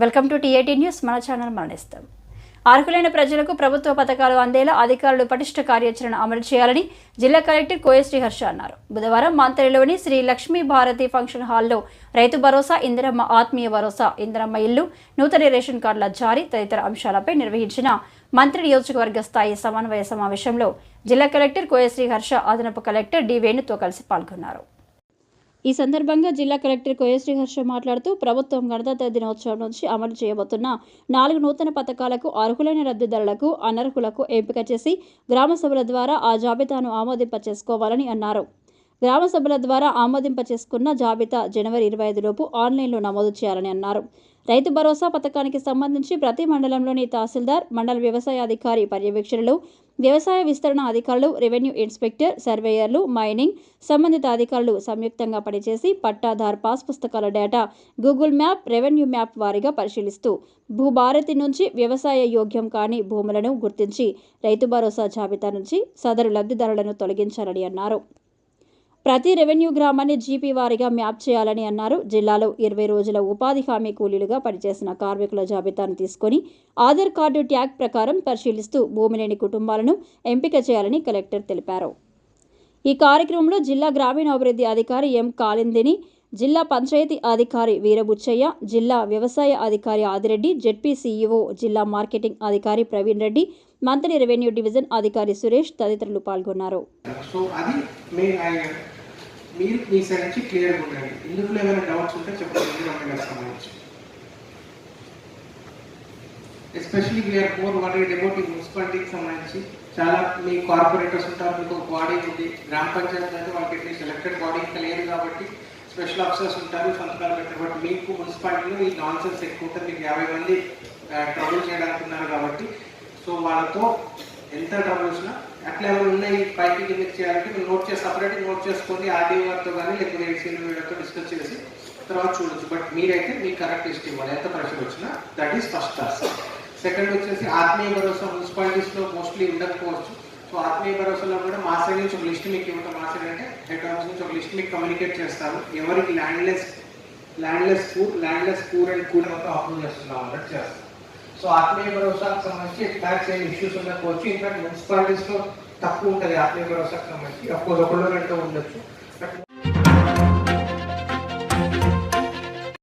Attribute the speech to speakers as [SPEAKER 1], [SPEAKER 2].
[SPEAKER 1] Welcome to TAT news. మన channel మరణిస్తాం. అర్హులైన ప్రజలకు ప్రభుత్వ పథకాలు అందేలా అధికారులు పటిష్ట కార్యాచరణ అమలు చేయాలని జిల్లా కలెక్టర్ కోయశ్రీ హర్ష అన్నారు. బుధవారం మంత్రిలోని శ్రీ లక్ష్మీ భారతి ఫంక్షన్ హాల్లో రైతు భరోసా ఇందిరమ్మ ఆత్మీయ భరోసా ఇందిరమ్మ ఇల్లు నూతన రేషన్ కార్డుల జారీ తదితర అంశాలపై నిర్వహించిన మంత్రి నియోజకవర్గ స్థాయి సమన్వయ సమావేశంలో జిల్లా కలెక్టర్ కోయశ్రీ హర్ష అదనపు కలెక్టర్ డి వేణుతో కలిసి పాల్గొన్నారు. ఈ సందర్భంగా జిల్లా కలెక్టర్ కోయశ్రీ హర్ష మాట్లాడుతూ ప్రభుత్వం గణతంత్ర దినోత్సవం నుంచి అమలు చేయబోతున్న నాలుగు నూతన పథకాలకు అర్హులైన లబ్ధిదారులకు అనర్హులకు ఎంపిక చేసి గ్రామ సభల ద్వారా ఆ జాబితాను ఆమోదింప చేసుకోవాలని అన్నారు. గ్రామ సభల ద్వారా ఆమోదింప చేసుకున్న జాబితా జనవరి ఇరవై ఐదులోపు ఆన్లైన్లో నమోదు చేయాలని అన్నారు. రైతు భరోసా పథకానికి సంబంధించి ప్రతి మండలంలోని తహసీల్దార్ మండల వ్యవసాయ అధికారి పర్యవేక్షణలు వ్యవసాయ విస్తరణ అధికారులు రెవెన్యూ ఇన్స్పెక్టర్ సర్వేయర్లు మైనింగ్ సంబంధిత అధికారులు సంయుక్తంగా పనిచేసి పట్టాధార్ పాస్ పుస్తకాల data Google map revenue map వారీగా పరిశీలిస్తూ భూభారతి నుంచి వ్యవసాయ యోగ్యం కాని భూములను గుర్తించి రైతు భరోసా జాబితా నుంచి సదరు లబ్ధిదారులను తొలగించాలని అన్నారు. ప్రతి రెవెన్యూ గ్రామాన్ని జీపీ వారిగా మ్యాప్ చేయాలని అన్నారు. జిల్లాలో ఇరవై రోజుల ఉపాధి హామీ కూలీలుగా పనిచేసిన కార్మికుల జాబితాను తీసుకొని ఆధార్ కార్డు ట్యాగ్ ప్రకారం పరిశీలిస్తూ భూమి లేని కుటుంబాలను ఎంపిక చేయాలని కలెక్టర్ తెలిపారు. ఈ కార్యక్రమంలో జిల్లా గ్రామీణాభివృద్ధి అధికారి ఎం కాలిందిని జిల్లా పంచాయతీ అధికారి వీరబుచ్చయ్య జిల్లా వ్యవసాయ అధికారి ఆదిరెడ్డి జెడ్పీ సీఈఓ జిల్లా మార్కెటింగ్ అధికారి ప్రవీణ్ రెడ్డి మంత్రి రెవెన్యూ డివిజన్ అధికారి సురేష్ తదితరులు పాల్గొన్నారు.
[SPEAKER 2] సో అది మీరు మీ సైడ్ నుంచి క్లియర్గా ఉండండి. ఇందులో ఏమైనా డౌట్స్ ఉంటే చెప్పండి. మీరు సంబంధించి especially we are more worried about ఈ మున్సిపాలిటీకి సంబంధించి. చాలా మీ కార్పొరేటర్స్ ఉంటారు మీకు ఒక బాడీ ఉంది. గ్రామ పంచాయతీ అయితే వాళ్ళకి అట్లీస్ట్ ఎలక్టెడ్ బాడీ ఇంకా లేదు కాబట్టి స్పెషల్ ఆఫీసర్స్ ఉంటారు సంతకాలు పెట్టారు. బట్ మీకు మున్సిపాలిటీలో ఈ నాన్ సెన్స్ ఎక్కువ ఉంటుంది. మీకు యాభై మంది ట్రబుల్ చేయడానికి ఉన్నారు కాబట్టి. సో వాళ్ళతో ఎంత ట్రబుల్ వచ్చినా అట్లా ఏమైనా ఉన్నాయి పైకి కిందకి చేయాలంటే మీరు నోట్ చేసి సపరేట్ నోట్ చేసుకోండి. ఆర్డీఓ గారితో కానీ లేకపోతే సీనియర్ వీళ్ళతో డిస్కస్ చేసి తర్వాత చూడొచ్చు. బట్ మీరైతే మీకు కరెక్ట్ లిస్ట్ ఇవ్వాలి. ఎంత ప్రెషర్ వచ్చినా that is first class second వచ్చేసి ఆత్మీయ భరోసా మున్సిపాలిటీస్లో మోస్ట్లీ ఉండకపోవచ్చు. సో ఆత్మీయ భరోసాలో కూడా మా సైడ్ నుంచి ఒక లిస్ట్ మీకు ఇవ్వటం మా సైడ్ అంటే హెడ్ ఆఫీస్ నుంచి ఒక లిస్ట్ మీకు కమ్యూనికేట్ చేస్తారు. ఎవరికి landless landless poor landless poor and poor మొత్తం ఆఫర్ చేస్తున్నాం అన్నట్టు చేస్తాం సో ఆత్మీయ భరోసాకు సంబంధించి ట్యాక్స్ ఏం ఇష్యూస్ ఉండకపోవచ్చు ఇన్ఫాక్ట్ మున్సిపాలిటీస్లో తక్కువ ఉంటుంది ఆత్మీయ భరోసాకు సంబంధించి. అఫ్కోర్స్ ఒకళ్ళు రెండు ఉండొచ్చు.